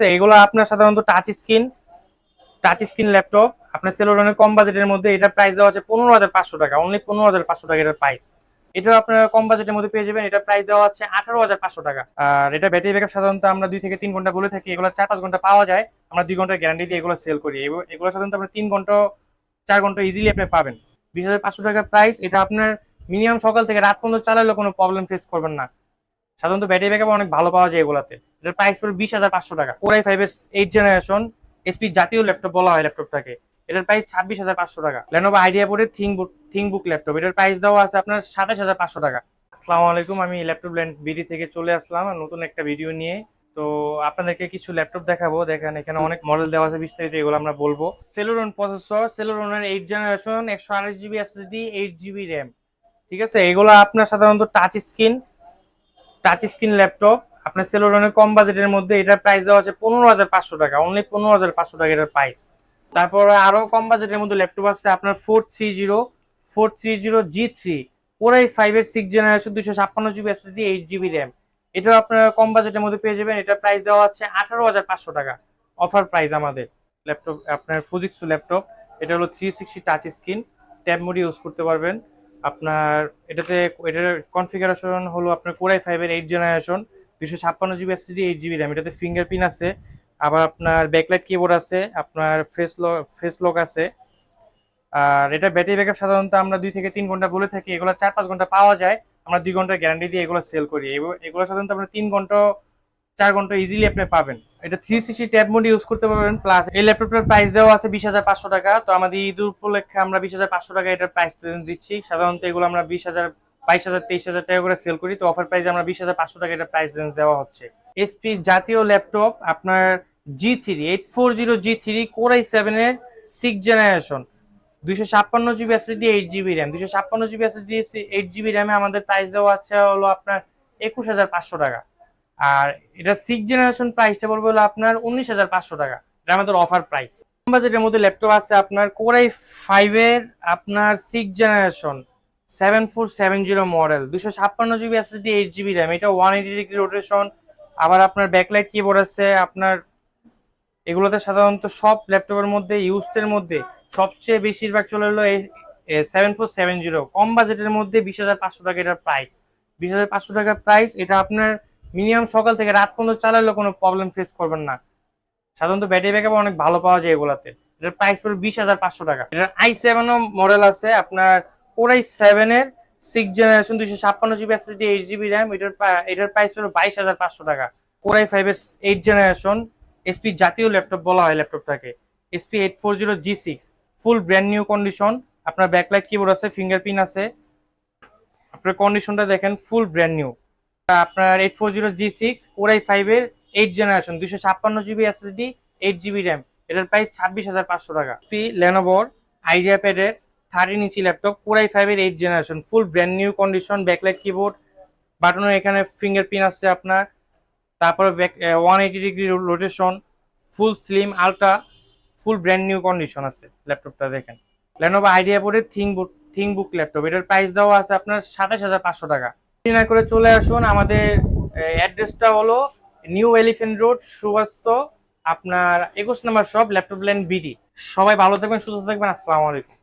তো এগুলো আপনার সাধারণত touch screen touch screen laptop আপনার সেলোরনের কম বাজেটের মধ্যে এটা প্রাইস দেওয়া আছে পনেরো হাজার পাঁচশো টাকা অনলি পনেরো হাজার পাঁচশো টাকা এটার প্রাইস এটাও আপনারা কম বাজেটের মধ্যে পেয়ে যাবেন, এটা প্রাইস দেওয়া হচ্ছে আঠারো হাজার পাঁচশো টাকা। আর এটা ব্যাটারি ব্যাকআপ সাধারণত আমরা দুই থেকে তিন ঘণ্টা বলে থাকি, এগুলো চার পাঁচ ঘণ্টা পাওয়া যায়। আমরা দুই ঘণ্টার গ্যারান্টি দিয়ে এগুলো সেল করি। এগুলো- এগুলো সাধারণত আপনার তিন ঘণ্টা, চার ঘণ্টা ইজিলি আপনি পাবেন। বিশ হাজার পাঁচশো টাকার প্রাইস এটা আপনার মিনিমাম সকাল থেকে রাত পর্যন্ত চালালে কোনো প্রবলেম ফেস করবেন না। সাধারণত ব্যাটারি ব্যাকআপ অনেক ভালো পাওয়া যায় এগুলাতে। এটার প্রাইস পড়বে বিশ হাজার পাঁচশো টাকা। কোরাই ফাইভ এর এইট জেনারেশন এসপি জাতীয় ল্যাপটপ বলা হয় ল্যাপটপটাকে এটার প্রাইস ছাব্বিশ হাজার পাঁচশো টাকা। লেনোভো আইডিয়া বোর্ডের থিং বুক থিং বুক ল্যাপটপ এটার প্রাইস দেওয়া আছে আপনার সাতাশ হাজার পাঁচশো টাকা। আসসালামু আলাইকুম, আমি ল্যাপটপ ল্যান্ড বিডি থেকে চলে আসলাম নতুন একটা ভিডিও নিয়ে। তো আপনাদেরকে কিছু ল্যাপটপ দেখাবো। দেখেন, এখানে অনেক মডেল দেওয়া আছে, বিস্তারিত এগুলো আমরা বলব। সেলোরন প্রসেসর সেলোরনের এইট জেনারেশন একশো আঠাশ GB SSD eight GB RAM ঠিক আছে? এগুলো আপনার সাধারণত touch screen touch screen laptop আপনার সেলোরনের কম বাজেটের মধ্যে এটার প্রাইস দেওয়া আছে পনেরো হাজার পাঁচশো টাকা। অনলি পনেরো হাজার পাঁচশো টাকা এটার প্রাইস তারপর আরও কম বাজেটের মধ্যে ল্যাপটপ আছে আপনার four three zero four three zero G three core i five এর সিক্স জেনারেশন দুশো ছাপ্পান্ন GB SSD eight GB RAM এটাও আপনারা কম বাজেটের মধ্যে পেয়ে যাবেন। এটার প্রাইস দেওয়া হচ্ছে আঠারো হাজার পাঁচশো টাকা। অফার প্রাইস আমাদের। ল্যাপটপ আপনার ফুজিক্সু ল্যাপটপ এটা হলো three sixty touch screen tab mode use করতে পারবেন। আপনার, এটাতে, এটার কনফিগারেশন হলো আপনার কোরাই ফাইভের এইট জেনারেশন দুশো ছাপ্পান্ন GB SSD eight GB RAM এটাতে ফিঙ্গারপ্রিন্ট আছে, আবার আপনার ব্যাকলাইট কিবোর্ড আছে, আপনার ফেস লক ফেস লক আছে। আর এটা ব্যাটারি ব্যাকআপ সাধারণত আমরা দুই থেকে তিন ঘণ্টা বলে থাকি, এগুলো চার পাঁচ ঘণ্টা পাওয়া যায়। আমরা দুই ঘণ্টা গ্যারান্টি দিয়ে এগুলো সেল করি। এগুলো এগুলো সাধারণত আপনার তিন ঘণ্টা, চার ঘণ্টা ইজিলি আপনি পাবেন। এটা three sixty tab mode use করতে পারবেন প্লাস এই ল্যাপটপটার প্রাইস দেওয়া আছে বিশ হাজার পাঁচশো টাকা। তো আমাদের ঈদ উপলক্ষে আমরা বিশ হাজার পাঁচশো টাকা এটার প্রাইস দিচ্ছি। সাধারণত এগুলো আমরা বিশ হাজার বাইশ হাজার, তেইশ হাজার টাকা করে সেল করি। তো অফার প্রাইসে আমরা বিশ হাজার, পাঁচশো টাকা এটার প্রাইস রেঞ্জ দেওয়া হচ্ছে। এসপি জাতীয় ল্যাপটপ আপনার G three eight four zero G three core i সেভেনের সিক্স জেনারেশন দুইশো ছাপ্পান্ন GB SSD eight GB RAM দুশো ছাপ্পান্ন জিবি এসএসডি এইট জিবি র্যামে আমাদের প্রাইস দেওয়া আছে হলো আপনার একুশ হাজার পাঁচশো টাকা। আর এটা সিক্স জেনারেশন প্রাইসটা পড়বে হলো আপনার উনিশ হাজার পাঁচশো টাকা। এটা আমাদের অফার প্রাইস বাজেটের মধ্যে ল্যাপটপ আছে আপনার কোরাই ফাইভের আপনার six generation seven four seven zero model দুশো ছাপ্পান্ন GB SSD eight GB RAM এটা ওয়ান এইটি ডিগ্রি রোটেশন আবার আপনার ব্যাকলাইট কিবোর্ড আছে, আপনার এগুলোতে সাধারণত সব ল্যাপটপের মধ্যে ইউজডের মধ্যে সবচেয়ে বেশিরভাগ চলে এলো সেভেন ফোর সেভেন জিরো কম বাজেটের মধ্যে বিশ হাজার পাঁচশো টাকা এটার প্রাইস বিশ হাজার পাঁচশো টাকার প্রাইস এটা আপনার মিনিমাম সকাল থেকে রাত পর্যন্ত চালালে কোনো প্রবলেম ফেস করবেন না। সাধারণত ব্যাটারি ব্যাকআপ অনেক ভালো পাওয়া যায় এগুলাতে। এটার প্রাইস পড়বে বিশ হাজার পাঁচশো টাকা। এটার আই সেভেনও মডেল আছে, আপনার কোরাই সেভেনের সিক্স জেনারেশন দুইশো ছাপ্পান্ন GB SSD eight GB RAM এটার এটার প্রাইস হলো বাইশ হাজার পাঁচশো টাকা। কোরাই ফাইভের এইট জেনারেশন এসপি জাতীয় ল্যাপটপ বলা হয় ল্যাপটপটাকে SP eight four zero G six full brand new condition আপনার ব্যাকলাইট কিবোর্ড আছে ফিঙ্গারপ্রিন্ট আছে। আপনার কন্ডিশনটা দেখেন ফুল ব্র্যান্ড নিউ আপনার eight four zero G six core i ফাইভের এইট জেনারেশন দুশো ছাপ্পান্ন GB SSD eight GB RAM এটার প্রাইস ছাব্বিশ হাজার পাঁচশো টাকা। পি লেনোভোর আইডিয়া প্যাডের thirteen inch laptop core i ফাইভের eight generation full brand new condition backlight keyboard বাটনের এখানে ফিঙ্গারপ্রিন্ট আছে আপনার, তারপরে back one eighty degree rotation full slim ultra full brand new condition আছে ল্যাপটপটা দেখেন। লেনোভো আইডিয়া বোর্ডের thing book thing book laptop এটার প্রাইস দেওয়া আছে আপনার সাতাশ হাজার পাঁচশো টাকা। ডিনার করে চলে আসুন, আমাদের অ্যাড্রেসটা হলো নিউ এলিফেন্ট রোড সুবাস্ত, আপনার একুশ নম্বর শপ ল্যাপটপ ল্যান্ড বিডি সবাই ভালো থাকবেন, সুস্থ থাকবেন, আসসালামু আলাইকুম।